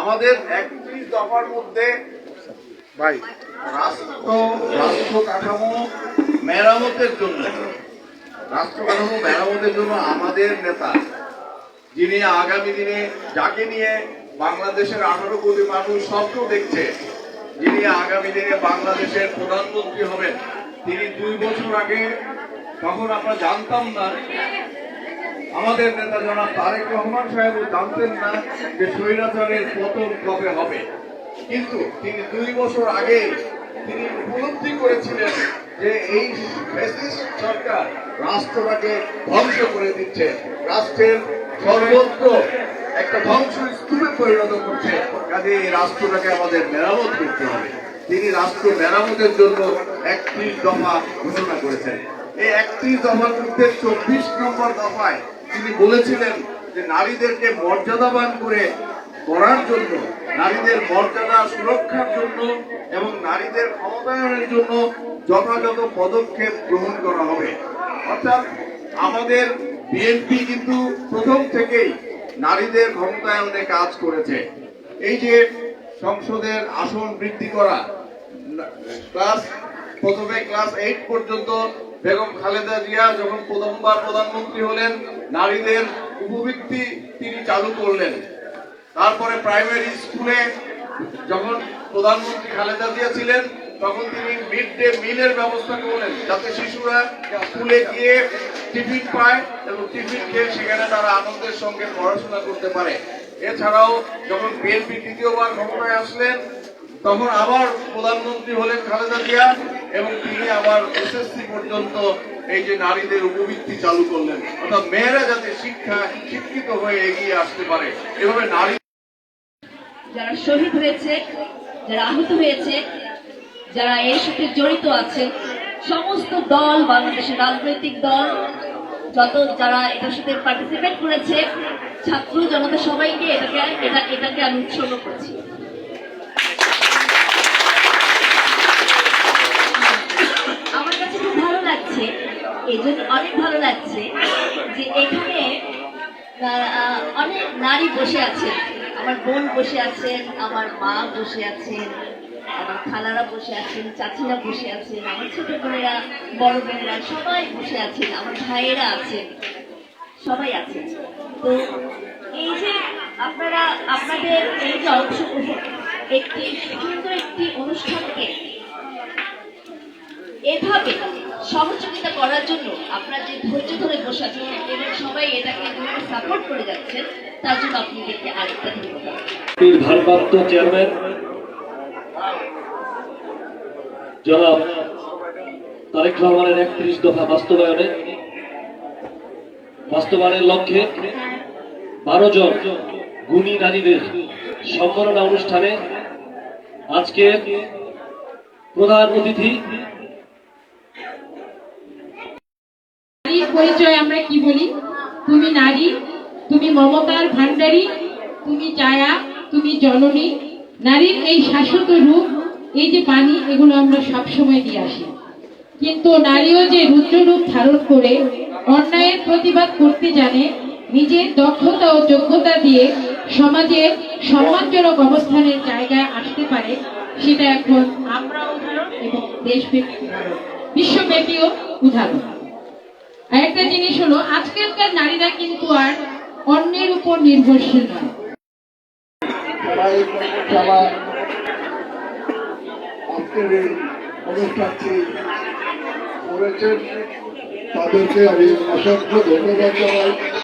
আমাদের একত্রিশ দফার মধ্যে ভাই, রাষ্ট্র রাষ্ট্র কাঠামো মেরামতের জন্য, রাষ্ট্র কাঠামো মেরামতের জন্য আমাদের নেতা, যিনি আগামী দিনে যাকে নিয়ে বাংলাদেশের আঠারো কোটি মানুষ স্বপ্ন দেখছে, যিনি আগামী দিনে বাংলাদেশের প্রধানমন্ত্রী হবেন, তিনি দুই বছর আগে, তখন আমরা জানতাম না আমাদের নেতা জনাব তারেক রহমান সাহেবও জানতেন না যে স্বৈরাচারের পতন কবে হবে। কিন্তু তিনি দুই বছর আগে তিনি উপলব্ধি করেছিলেন যে এই সরকার রাষ্ট্রটাকে ধ্বংস করে দিচ্ছে। রাষ্ট্রের সর্বত্র একটা ধ্বংস স্তূপে পরিণত করছে। কাজে এই রাষ্ট্রটাকে আমাদের মেরামত করতে হবে। তিনি রাষ্ট্র মেরামতের জন্য একত্রিশ দফা ঘোষণা করেছেন। এই একত্রিশ দফার মধ্যে চব্বিশ নম্বর দফায় তিনি বলেছিলেন যে নারীদেরকে মর্যাদাবান করে করার জন্য, নারীদের মর্যাদা সুরক্ষার জন্য এবং নারীদের ক্ষমতায়নের জন্য যথাযথ পদক্ষেপ গ্রহণ করা হবে। অর্থাৎ আমাদের বিএনপি কিন্তু প্রথম থেকেই নারীদের ক্ষমতায়নে কাজ করেছে। এই যে সংসদের আসন বৃদ্ধি করা ক্লাস প্রথমে ক্লাস এইট পর্যন্ত বেগম খালেদা জিয়া যখন প্রথমবার প্রধানমন্ত্রী হলেন, নারীদের উপবৃত্তি তিনি চালু করলেন। তারপরে প্রাইমারি স্কুলে যখন প্রধানমন্ত্রী খালেদা জিয়া ছিলেন, তখন তিনি মিড ডে মিলের ব্যবস্থা করলেন, যাতে শিশুরা স্কুলে গিয়ে টিফিন পায় এবং টিফিন খেয়ে সেখানে তারা আনন্দের সঙ্গে পড়াশোনা করতে পারে। এছাড়াও যখন বিএনপি দ্বিতীয়বার ক্ষমতায় আসলেন, তখন আবার প্রধানমন্ত্রী হলেন খালেদা জিয়া। এবং তিনি আবার এসএসসি পর্যন্ত এই যে নারীদের উপবৃত্তি চালু করলেন। অর্থাৎ মেয়েরা যাতে শিক্ষা, শিক্ষিত হয়ে এগিয়ে আসতে পারে, এভাবে নারী যারা শহীদ হয়েছে, যারা আহত হয়েছে, যারা এর সাথে জড়িত আছে, সমস্ত দল, বাংলাদেশের রাজনৈতিক দল, যত যারা এটার সাথে পার্টিসিপেট করেছে, ছাত্র জনতা সবাইকে এটাকে, এটা, এটাকে আমি উৎসর্গ করছি আমার কাছে খুব ভালো লাগছে এই জন্য অনেক ভালো লাগছে যে এখানে অনেক নারী বসে আছেন। আমার বোন বসে আছেন, আমার মা বসে আছেন, আমার খালারা বসে আছেন, চাচিরা বসে আছেন, আমার ছোট বোনেরা, বড় বোনেরা সবাই বসে আছেন, আমার ভাইয়েরা আছেন, সবাই আছেন। তো এই যে আপনারা, আপনাদের এই যে অংশগ্রহণ একটি সুন্দর একটি অনুষ্ঠানকে এভাবে সহযোগিতা করার জন্য আপনার যে ধৈর্য ধরে বসে আছেন এবং সবাই এটাকে সাপোর্ট করে যাচ্ছেন, তার জন্য আপনাদেরকে আরেকটা ধন্যবাদ। ভারপ্রাপ্ত চেয়ারম্যান জনাব তারেক রহমানের একত্রিশ দফা বাস্তবায়নে। বাস্তবায়নের লক্ষ্যে বারো জন গুণী নারীদের সম্মাননা অনুষ্ঠানে আজকে প্রধান অতিথি নারীর পরিচয় আমরা কি বলি? তুমি নারী, তুমি মমতার ভান্ডারী তুমি জায়া তুমি জননী। নারীর এই শাশ্বত রূপ, এই যে পানি এগুলো আমরা সব সময় দিয়ে আসি। কিন্তু নারীও যে রুদ্র রূপ ধারণ করে, অন্যায়ের প্রতিবাদ করতে জানে, নিজের দক্ষতা ও যোগ্যতা দিয়ে সমাজের সম্মানজনক অবস্থানের জায়গায় আসতে পারে, সেটা এখন আমরা উদাহরণ এবং দেশব্যাপী উদাহরণ। বিশ্বব্যাপীও উদাহরণ। আর একটা জিনিস হলো আজকালকার নারীরা কিন্তু আর অন্যের উপর নির্ভরশীল নয়। তাদেরকে আমি অসংখ্য ধন্যবাদ জানাই।